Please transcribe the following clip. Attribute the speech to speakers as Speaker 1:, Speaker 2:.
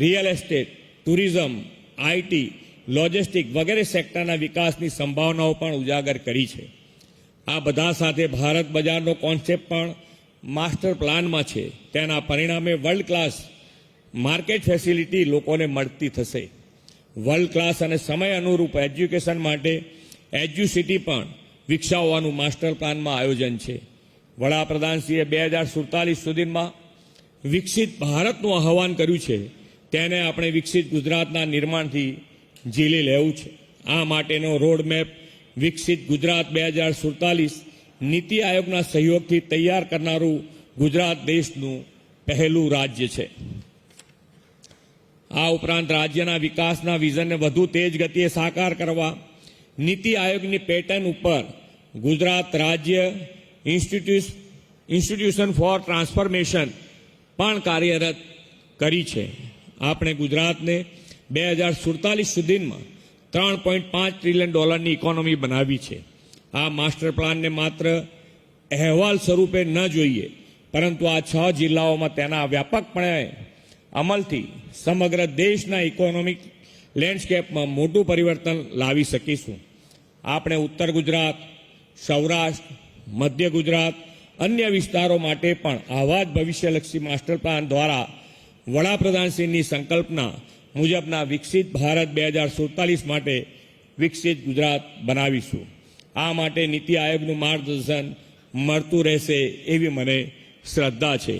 Speaker 1: Real estate, tourism IT logistic વગેરે સેક્ટરના વિકાસની સંભાવનાઓ પણ ઉજાગર કરી છે. આ બધા સાથે ભારત બજારનો કોન્સેપ્ટ પણ માસ્ટર પ્લાનમાં છે. તેના પરિણામે વર્લ્ડ ક્લાસ માર્કેટ ફેસિલિટી લોકોને મળતી થશે. વર્લ્ડ ક્લાસ અને સમય અનુરૂપ એજ્યુકેશન માટે એજ્યુસિટી પણ વિકસાવવાનું માસ્ટર પ્લાનમાં આયોજન છે. વડાપ્રધાનશ્રીએ બે હજાર સુડતાલીસ સુધીમાં વિકસિત ભારતનું આહવાન કર્યું છે. તેને આપણે વિકસિત ગુજરાતના નિર્માણથી ઝીલી લેવું છે. આ માટેનો રોડમેપ વિકસિત ગુજરાત બે હજાર સુડતાલીસ નીતિ આયોગના સહયોગથી તૈયાર કરનારું ગુજરાત દેશનું પહેલું રાજ્ય છે. આ ઉપરાંત રાજ્યના વિકાસના વિઝનને વધુ તેજ ગતિએ સાકાર કરવા નીતિ આયોગની પેટર્ન ઉપર ગુજરાત રાજ્ય ઇન્સ્ટિટ્યુટ ઇન્સ્ટિટ્યુશન ફોર ટ્રાન્સફોર્મેશન પણ કાર્યરત કરી છે. આપણે ગુજરાતને બે હજાર સુડતાલીસ સુધીમાં ત્રણ પોઈન્ટ પાંચ ટ્રિલિયન ડોલરની ઇકોનોમી બનાવી છે. આ માસ્ટર પ્લાનને માત્ર અહેવાલ સ્વરૂપે ન જોઈએ, પરંતુ આ છ જિલ્લાઓમાં તેના વ્યાપકપણે અમલથી સમગ્ર દેશના ઇકોનોમિક લેન્ડસ્કેપમાં મોટું પરિવર્તન લાવી શકીશું. આપણે ઉત્તર ગુજરાત, સૌરાષ્ટ્ર, મધ્ય ગુજરાત, અન્ય વિસ્તારો માટે પણ આવા જ ભવિષ્યલક્ષી માસ્ટર પ્લાન દ્વારા વડાપ્રધાનશ્રીની સંકલ્પના મુજબના વિકસિત ભારત બે હજાર સુડતાલીસ માટે વિકસિત ગુજરાત બનાવીશું. આ માટે નીતિ આયોગનું માર્ગદર્શન મળતું રહેશે એવી મને શ્રદ્ધા છે.